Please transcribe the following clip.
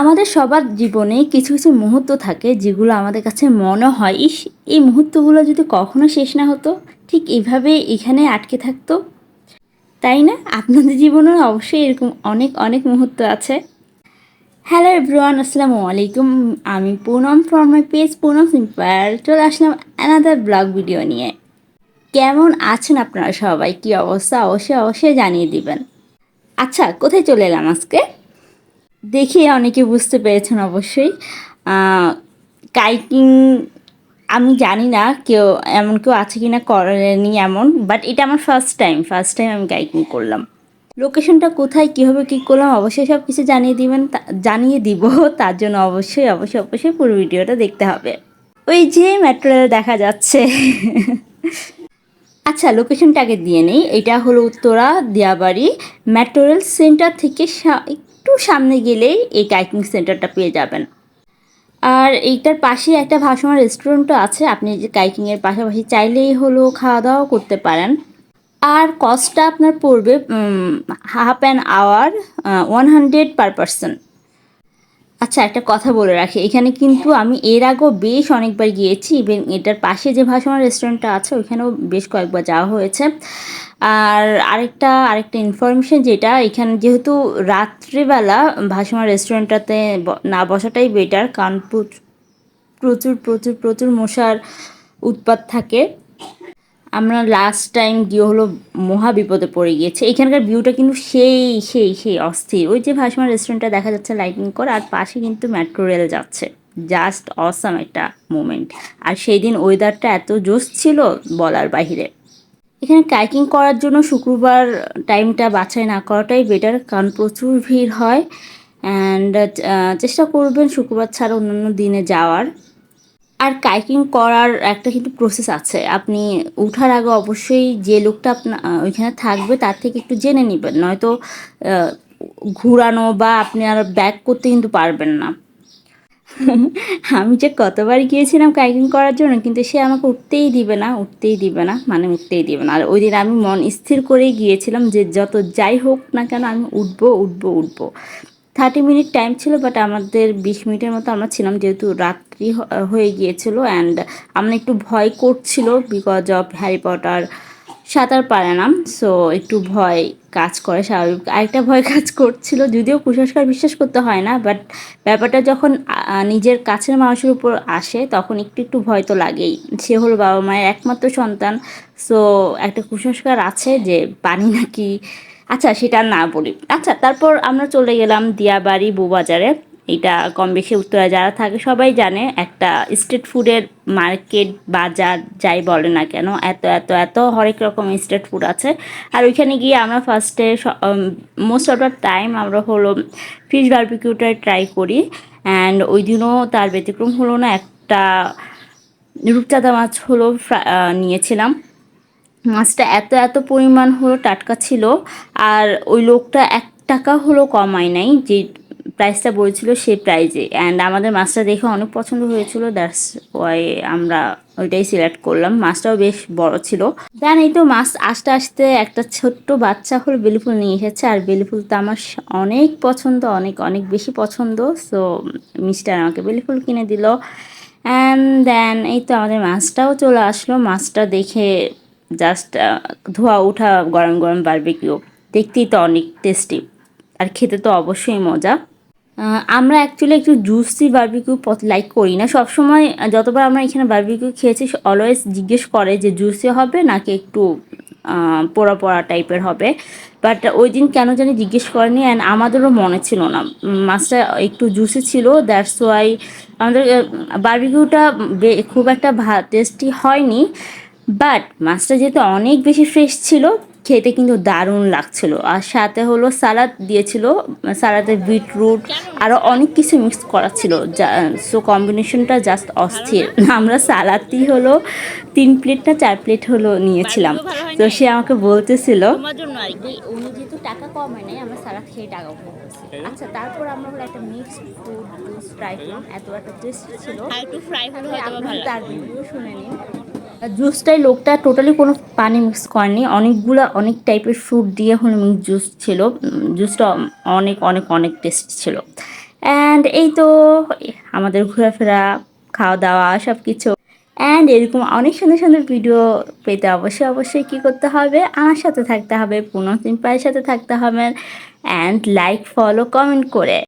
আমাদের সবার জীবনে কিছু কিছু মুহূর্ত থাকে যেগুলো আমাদের কাছে মনে হয়, ইস, এই মুহূর্তগুলো যদি কখনো শেষ না হতো, ঠিক এইভাবে এখানে আটকে থাকতো? তাই না? আপনাদের জীবনে অবশ্যই এরকম অনেক অনেক মুহূর্ত আছে। হ্যালো এভরিওয়ান আসসালামু আলাইকুম। আমি Punam from my page Punam সিম্পার চলে আসলাম অ্যানাদার ব্লগ ভিডিও নিয়ে। কেমন আছেন আপনারা সবাই? কী অবস্থা? অবশ্যই অবশ্যই জানিয়ে দিবেন। আচ্ছা কোথায় চলে এলাম আজকে? দেখে অনেকে বুঝতে পেরেছেন অবশ্যই। কাইকিং আমি জানি না কেউ এমন কেউ আছে কি না করেনি এমন বাট এটা আমার ফার্স্ট টাইম ফার্স্ট টাইম আমি কাইকিং করলাম। লোকেশনটা কোথায়, কীভাবে কী করলাম, অবশ্যই সব কিছু জানিয়ে দিবেন জানিয়ে দিব, তার জন্য অবশ্যই অবশ্যই অবশ্যই পুরো ভিডিওটা দেখতে হবে। ওই যে মেট্রো রেল দেখা যাচ্ছে। আচ্ছা লোকেশনটা আগে দিয়ে নেই, এটা হলো Uttara, Diabari metro rail centre থেকে একটু সামনে গেলেই এই কাইকিং সেন্টারটা পেয়ে যাবেন। আর এইটার পাশে একটা ভাসমান রেস্টুরেন্টও আছে, আপনি যে কাইকিংয়ের পাশাপাশি চাইলেই হলো খাওয়া দাওয়াও করতে পারেন। আর কস্টটা আপনার পড়বে half an hour one hundred per person আচ্ছা একটা কথা বলে রাখি। এখানে কিন্তু আমি এর আগেও বেশ অনেকবার গিয়েছি ইভেন এটার পাশে যে ভাসমান রেস্টুরেন্টটা আছে ওইখানেও বেশ কয়েকবার যাওয়া হয়েছে। আর আরেকটা আরেকটা ইনফরমেশন যেটা এখানে যেহেতু রাত্রিবেলা ভাসমান রেস্টুরেন্টটাতে না বসাটাই বেটার কারণ প্রচুর প্রচুর প্রচুর প্রচুর মশার উৎপাত থাকে। আমরা লাস্ট টাইম গিয়ে হলো মহা বিপদে পড়ে গিয়েছে। এখানকার ভিউটা কিন্তু সেই সেই সেই অস্থির। ওই যে ভাসমান রেস্টুরেন্টটা দেখা যাচ্ছে লাইটিং করে, আর পাশে কিন্তু মেট্রো রেল যাচ্ছে। জাস্ট অসাম একটা মোমেন্ট আর সেই দিন ওয়েদারটা এত জোস ছিল বলার বাহিরে। এখানে কাইকিং করার জন্য শুক্রবার টাইমটা বাছাই না করাটাই বেটার কারণ প্রচুর ভিড় হয়। অ্যান্ড চেষ্টা করবেন শুক্রবার ছাড়া অন্যান্য দিনে যাওয়ার। আর কাইকিং করার একটা কিন্তু প্রসেস আছে। আপনি উঠার আগে অবশ্যই যে লোকটা আপনার ওইখানে থাকবে তার থেকে একটু জেনে নেবেন। নয়তো ঘুরানো বা আপনি আর ব্যাক করতে কিন্তু পারবেন না। আমি যে কতবার গিয়েছিলাম কাইকিং করার জন্য কিন্তু সে আমাকে উঠতেই দিবে না, উঠতেই দিবে না মানে উঠতেই দিবে না। আর ওই দিন আমি মন স্থির করেই গিয়েছিলাম যে যত যাই হোক না কেন আমি উঠবো উঠবো উঠবো। থার্টি মিনিট টাইম ছিল বাট আমাদের বিশ মিনিটের মতো আমরা ছিলাম, যেহেতু রাত্রি হয়ে গিয়েছিল অ্যান্ড আমরা একটু ভয় করছিল বিকজ অফ হ্যারি পটার সাঁতার পারে না সো একটু ভয় কাজ করে স্বাভাবিক। আরেকটা ভয় কাজ করছিল, যদিও কুসংস্কার বিশ্বাস করতে হয় না বাট ব্যাপারটা যখন নিজের কাছের মানুষের উপর আসে, তখন একটু একটু ভয় তো লাগেই। সে হলো বাবা মায়ের একমাত্র সন্তান সো একটা কুসংস্কার আছে যে পানি নাকি আচ্ছা সেটা না বলি। আচ্ছা তারপর আমরা চলে গেলাম দিয়াবাড়ি বউবাজারে। এটা কম বেশি উত্তরা যারা থাকে সবাই জানে, একটা স্ট্রিট ফুডের মার্কেট, বাজার, যাই বলে না কেন, এত এত এত হরেক রকম স্ট্রিট ফুড আছে। আর ওইখানে গিয়ে আমরা ফার্স্টে মোস্ট অফ দ্য টাইম আমরা হলো ফিশ বারবিকিউটা ট্রাই করি। অ্যান্ড ওই দিনও তার ব্যতিক্রম হলো না, একটা রূপচাঁদা মাছ হলো নিয়েছিলাম। মাছটা এত এত পরিমাণ হলো টাটকা ছিল, আর ওই লোকটা এক টাকা হলো কমায় নাই, যে প্রাইসটা বলেছিল সেই প্রাইজে অ্যান্ড আমাদের মাছটা দেখে অনেক পছন্দ হয়েছিল দ্যাটস ওয়াই আমরা ওইটাই সিলেক্ট করলাম। মাছটাও বেশ বড় ছিল। দেন এই তো মাছ আসতে আসতে একটা ছোট্ট বাচ্চা হলো বেলিফুল নিয়ে এসেছে, আর বেলিফুল তো আমার অনেক পছন্দ, অনেক অনেক বেশি পছন্দ সো মিস্টার আমাকে বেলিফুল কিনে দিল। অ্যান্ড দেন এই তো আমাদের মাছটাও চলে আসলো। মাছটা দেখে জাস্ট ধোয়া ওঠা গরম গরম বারবিকিউ দেখতেই তো অনেক টেস্টি আর খেতে তো অবশ্যই মজা। আমরা অ্যাকচুয়ালি একটু জুসি বারবিকিউ লাইক করি না। সবসময় যতবার আমরা এখানে বারবিকিউ খেয়েছি অলওয়েজ জিজ্ঞেস করে যে জুসি হবে নাকি একটু পোড়া পোড়া টাইপের হবে। বাট ওই দিন কেন জানি জিজ্ঞেস করেনি অ্যান্ড আমাদেরও মনে ছিল না। মাছটা একটু জুসি ছিল দ্যাটস ওয়াই আমাদের বারবিকিউটা খুব একটা ভা টেস্টি হয়নি। বাট মাছটা যেহেতু অনেক বেশি ফ্রেশ ছিল খেতে কিন্তু দারুণ লাগছিল। আর সাথে হলো সালাদ দিয়েছিল সালাদে বিটরুট আরও অনেক কিছু মিক্স করা ছিল। যা সো কম্বিনেশনটা জাস্ট অস্থির। আমরা সালাদই হলো তিন প্লেট না চার প্লেট হলো নিয়েছিলাম। তো সে আমাকে বলতেছিল তোমার জন্য আর উনি যেহেতু টাকা কমায় নাই আমরা সালাদ খেয়ে টাকা আচ্ছা তারপর আমরা হলো একটা মিক্স ফুড জুস ট্রাই করলাম এত একটা টেস্টি ছিল। ফ্রাই তার রিভিউ শুনে নিন জুসটাই লোকটা টোটালি কোনো পানি মিক্স করেনি। অনেকগুলো, অনেক টাইপের ফ্রুট দিয়ে হলো মিক্স জুস ছিল। জুসটা অনেক অনেক অনেক টেস্ট ছিল। অ্যান্ড এই তো আমাদের ঘোরাফেরা খাওয়া দাওয়া সব কিছু অ্যান্ড এরকম অনেক সুন্দর সুন্দর ভিডিও পেতে অবশ্যই অবশ্যই কী করতে হবে? আমার সাথে থাকতে হবে পুনঃ সিম্পাইয়ের সাথে থাকতে হবে। অ্যান্ড লাইক ফলো কমেন্ট করে।